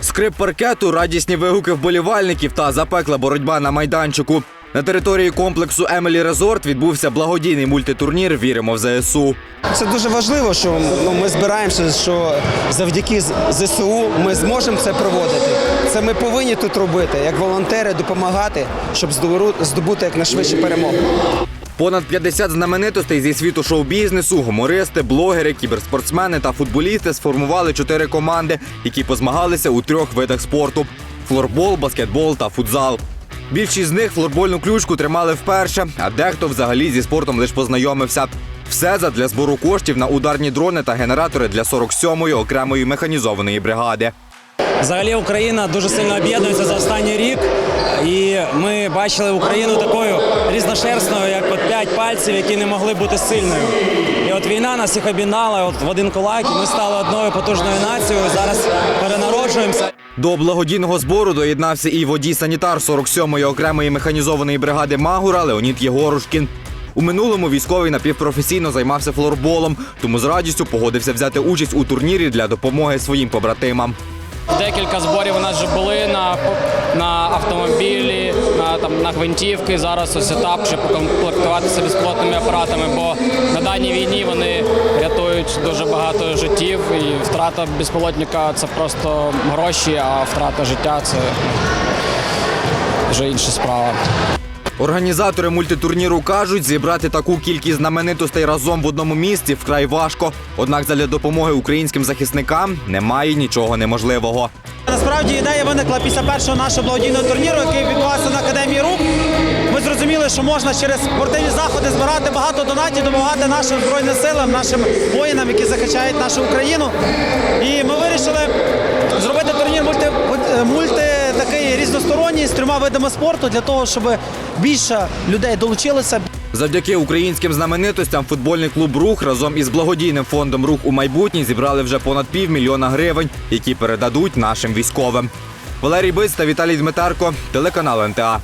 Скрип паркету, радісні вигуки вболівальників та запекла боротьба на майданчику. На території комплексу Емелі Резорт відбувся благодійний мультитурнір Віримо в ЗСУ. Це дуже важливо, що ну, ми збираємося, що завдяки ЗСУ ми зможемо це проводити. Це ми повинні тут робити, як волонтери, допомагати, щоб здобу- здобути якнайшвидше перемогу. Понад 50 знаменитостей зі світу шоу-бізнесу, гумористи, блогери, кіберспортсмени та футболісти сформували чотири команди, які позмагалися у трьох видах спорту: флорбол, баскетбол та футзал. Більшість з них флорбольну ключку тримали вперше, а дехто взагалі зі спортом лише познайомився. Все задля збору коштів на ударні дрони та генератори для 47-ї окремої механізованої бригади. Взагалі Україна дуже сильно об'єднується за останній рік, і ми бачили Україну такою різношерстною, як от п'ять пальців, які не могли бути сильною. І от війна нас їх об'єднала от в один кулак, і ми стали одною потужною нацією. Зараз перенароджуємося. До благодійного збору доєднався і водій-санітар 47-ї окремої механізованої бригади Магура Леонід Єгорушкін. У минулому військовий напівпрофесійно займався флорболом, тому з радістю погодився взяти участь у турнірі для допомоги своїм побратимам. Декілька зборів у нас вже були на, на автомобілі, на, там, на гвинтівки. Зараз ось етап, щоб покомплектуватися безпілотними апаратами, бо на даній війні вони рятують дуже багато життів. І втрата безпілотника це просто гроші, а втрата життя це вже інша справа. Організатори мультитурніру кажуть, зібрати таку кількість знаменитостей разом в одному місці вкрай важко. Однак задля допомоги українським захисникам немає нічого неможливого. Насправді ідея виникла після першого нашого благодійного турніру, який відбувався на академії рук. Ми зрозуміли, що можна через спортивні заходи збирати багато донатів, допомагати нашим збройним силам, нашим воїнам, які захищають нашу Україну. І ми вирішили зробити турнір мульти, мульти різносторонній з трьома видами спорту для того, щоб більше людей долучилося, Завдяки українським знаменитостям футбольний клуб Рух разом із благодійним фондом Рух у майбутнє зібрали вже понад півмільйона гривень, які передадуть нашим військовим. Валерій Биць та Віталій Дмитарко, телеканал НТА.